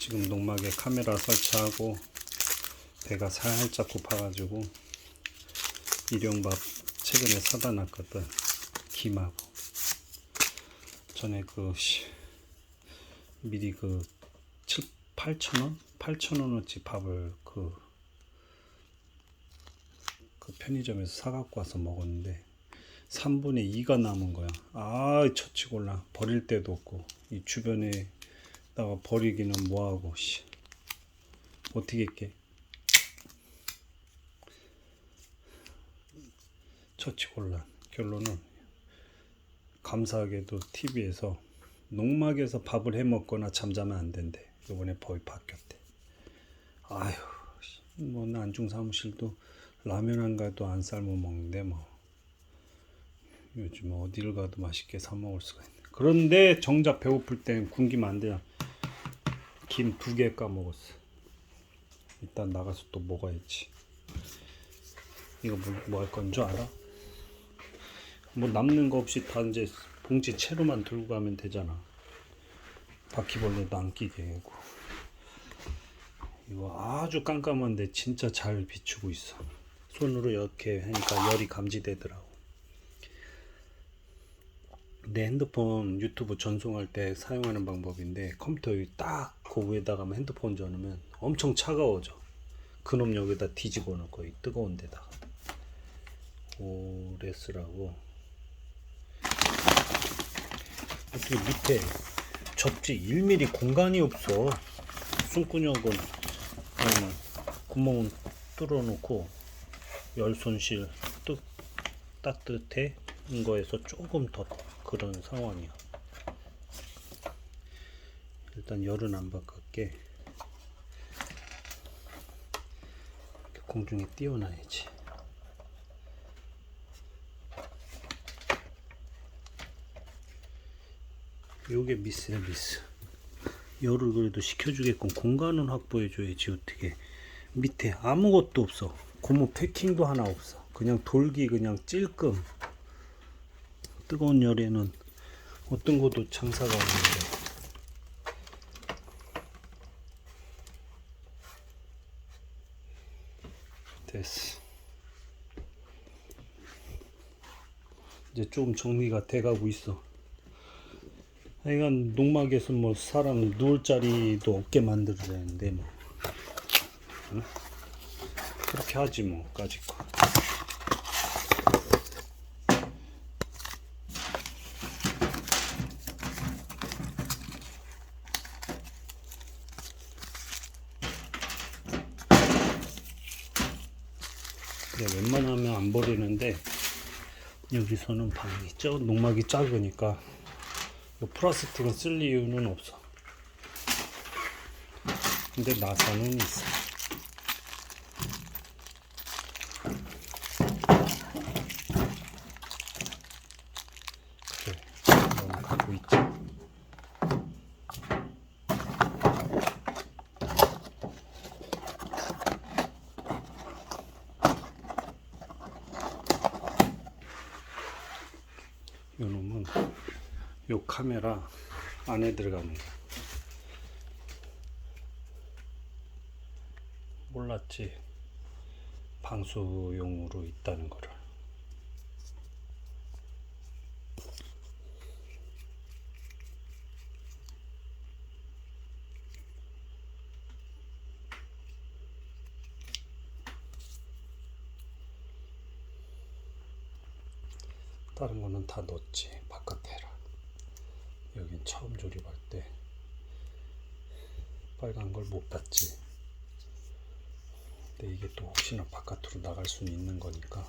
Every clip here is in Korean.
지금 농막에 카메라 설치하고 배가 살짝 고파가지고 일용밥 최근에 사다 놨거든 김하고 전에 그 씨, 미리 그 7, 8천 원? 8천 원어치 밥을 그, 그 편의점에서 사갖고 와서 먹었는데 3분의 2가 남은 거야. 아, 처치골라 버릴 데도 없고 이 주변에 다가 버리기는 뭐하고 씨. 어떻게 했게? 처치곤란. 결론은 감사하게도 TV에서 농막에서 밥을 해 먹거나 잠자면 안 된대. 이번에 법이 바뀌었대. 아휴, 뭐 안중 사무실도 라면 한 가도 안 삶아 먹는데 뭐 요즘 어디를 가도 맛있게 사 먹을 수가 있네. 그런데 정작 배고플 땐 굶기면 안 돼요. 김 두 개 까먹었어. 일단 나가서 또 먹어야지. 이거 뭐 할 건 줄 알아? 뭐 남는 거 없이 다 이제 봉지 채로만 들고 가면 되잖아. 바퀴벌레도 안 끼게 하고. 이거 아주 깜깜한데 진짜 잘 비추고 있어. 손으로 이렇게 하니까 열이 감지되더라고. 내 핸드폰 유튜브 전송할 때 사용하는 방법인데 컴퓨터 딱 그 위에다가 핸드폰 전으면 엄청 차가워져. 그놈 여기다 뒤집어 놓고 이 뜨거운 데다가 오레스라고 어떻게 밑에 접지 1mm 공간이 없어. 숨구녕은 그냥 구멍은 뚫어놓고 열 손실 뜨, 따뜻해 인 거에서 조금 더 그런 상황이야. 일단 열은 안 바꿨게 공중에 띄워놔야지. 요게 미스야 미스. 열을 그래도 식혀주게끔 공간은 확보해줘야지 어떻게. 밑에 아무것도 없어. 고무 패킹도 하나 없어. 그냥 돌기 그냥 찔끔. 뜨거운 열에는 어떤 것도 장사가 없는데 됐어. 이제 좀 정리가 돼가고 있어. 하여간 농막에서 뭐 사람 누울 자리도 없게 만들어야 되는데 뭐. 응? 그렇게 하지 뭐 까짓 거 네, 웬만하면 안 버리는데 여기서는 방이 저 농막이 작으니까 이 플라스틱은 쓸 이유는 없어. 근데 나사는 있어. 그래, 너무 갖고 있지. 요 놈은 요 카메라 안에 거 몰랐지. 방수용으로 있다는 거를. 다른 거는 다 넣었지 바깥에 처음 조립할 때 빨간 걸 못 봤지. 근데 이게 또 혹시나 바깥으로 나갈 수는 있는 거니까.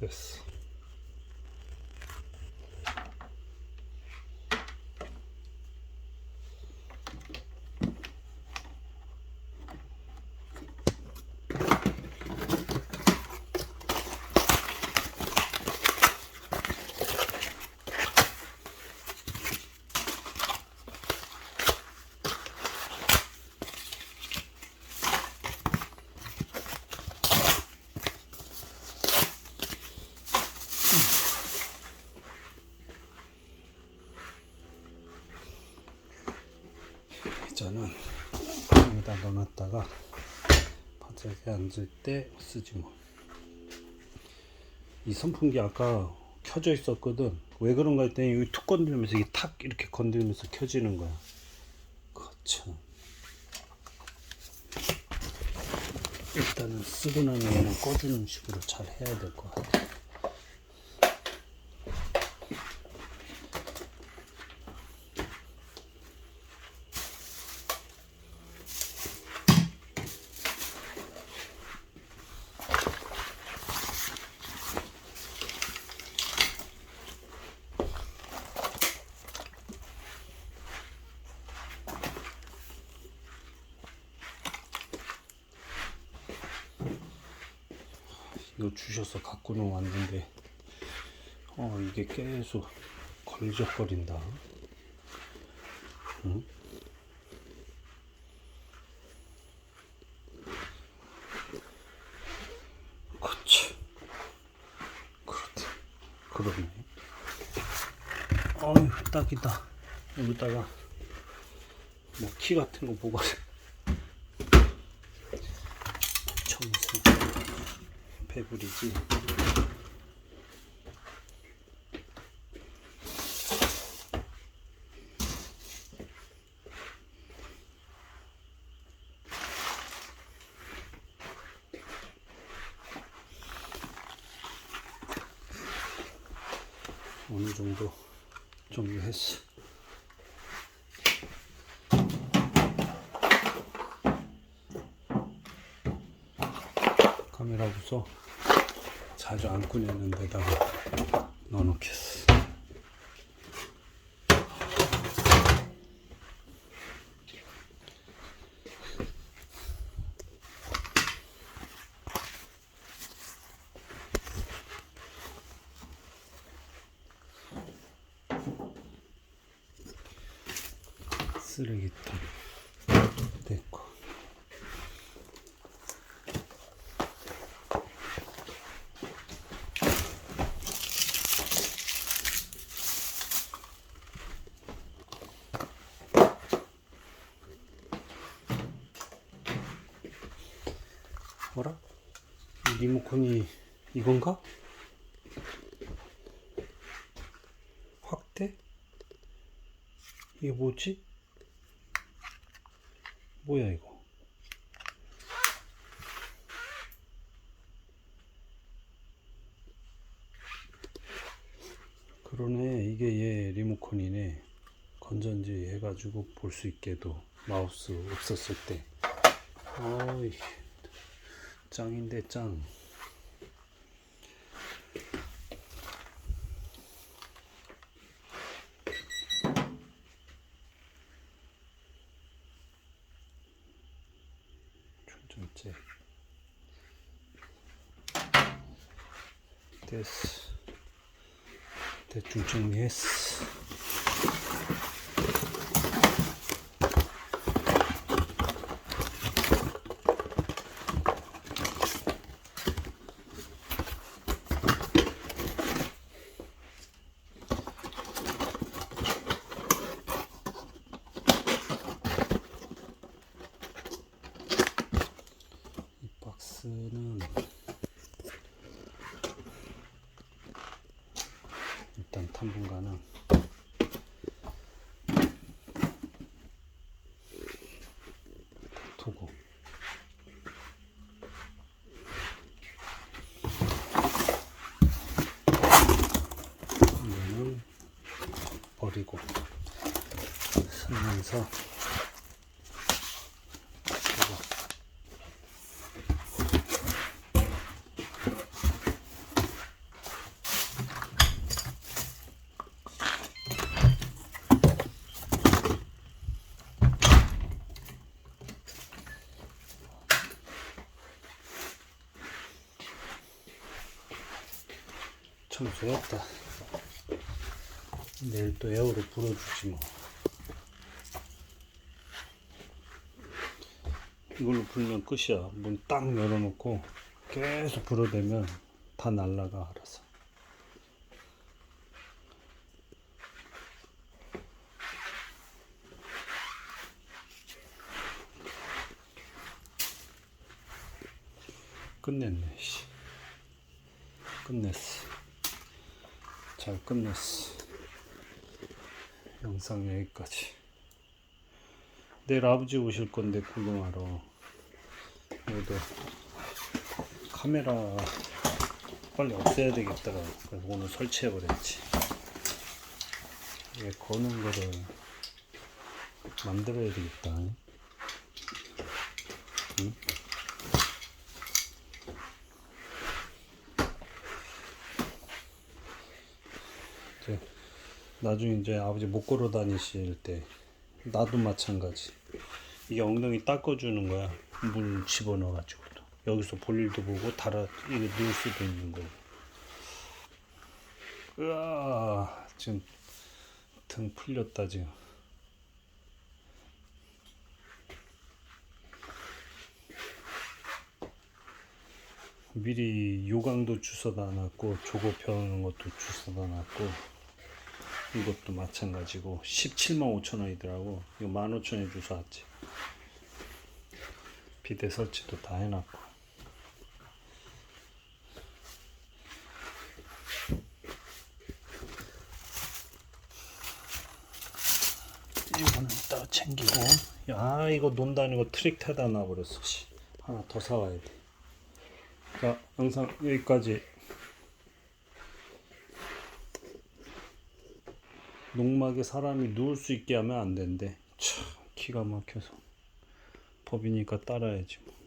됐어. 이자는 여기다 넣어놨다가 바닥에 앉을 때 쓰지 뭐. 이 선풍기 아까 켜져 있었거든. 왜 그런가 했더니 여기 툭 건드리면서 이게 탁 이렇게 건드리면서 켜지는 거야. 거참. 일단은 쓰고 나면 꺼주는 식으로 잘 해야 될 것 같아. 이거 주셔서 갖고는 왔는데 어 이게 계속 걸적거린다. 응? 그치. 그렇지 그러네. 어휴 딱이다. 여기다가 뭐 키 같은 거 보고 청 배불이지. 어느 정도 정리했어. 카메라 부서 자주 안 꺼내는 데다가 넣어놓겠어. 쓰레기통 됐고 뭐라? 이 리모컨이 이건가? 확대? 이게 뭐지? 뭐야 이거? 그러네 이게 얘 리모컨이네 건전지 해가지고 볼 수 있게도 마우스 없었을 때 어이 짱인데 짱. 충전재 됐어. 대충 정리했어 이 박스는 일단 당분간은. 두고. 이거는 버리고 쓰면서 이거 청소했다. 내일 또 에어로 불어주지 뭐. 이걸로 불면 끝이야. 문 딱 열어놓고 계속 불어대면 다 날라가 알아서. 끝냈네. 씨. 끝냈어. 잘 끝냈어. 영상 여기까지. 내일 아버지 오실 건데 구경하러. 그래도 카메라 빨리 없애야 되겠다가 그래서 오늘 설치해 버렸지. 이게 거는 거를 만들어야 되겠다. 응? 이제 나중에 이제 아버지 못 걸어 다니실 때 나도 마찬가지. 이게 엉덩이 닦아주는 거야. 물 집어넣어 가지고 여기서 볼일도 보고 달아 이게 누울 수도 있는 거고. 으아 지금 등 풀렸다 지금. 미리 요강도 주워다 놨고 조거 펴는 것도 주워다 놨고 이것도 마찬가지고 17만 5천 원이더라고. 이거 15,000원에 주워 왔지. 비대 설치도 다 해놨고. 이거는 이따 챙기고. 야 이거 논다는 거 트릭 태다 놔버렸어 씨. 하나 더 사와야 돼. 자, 영상 여기까지. 농막에 사람이 누울 수 있게 하면 안 된대. 참, 기가 막혀서. 법이니까 따라야지 뭐.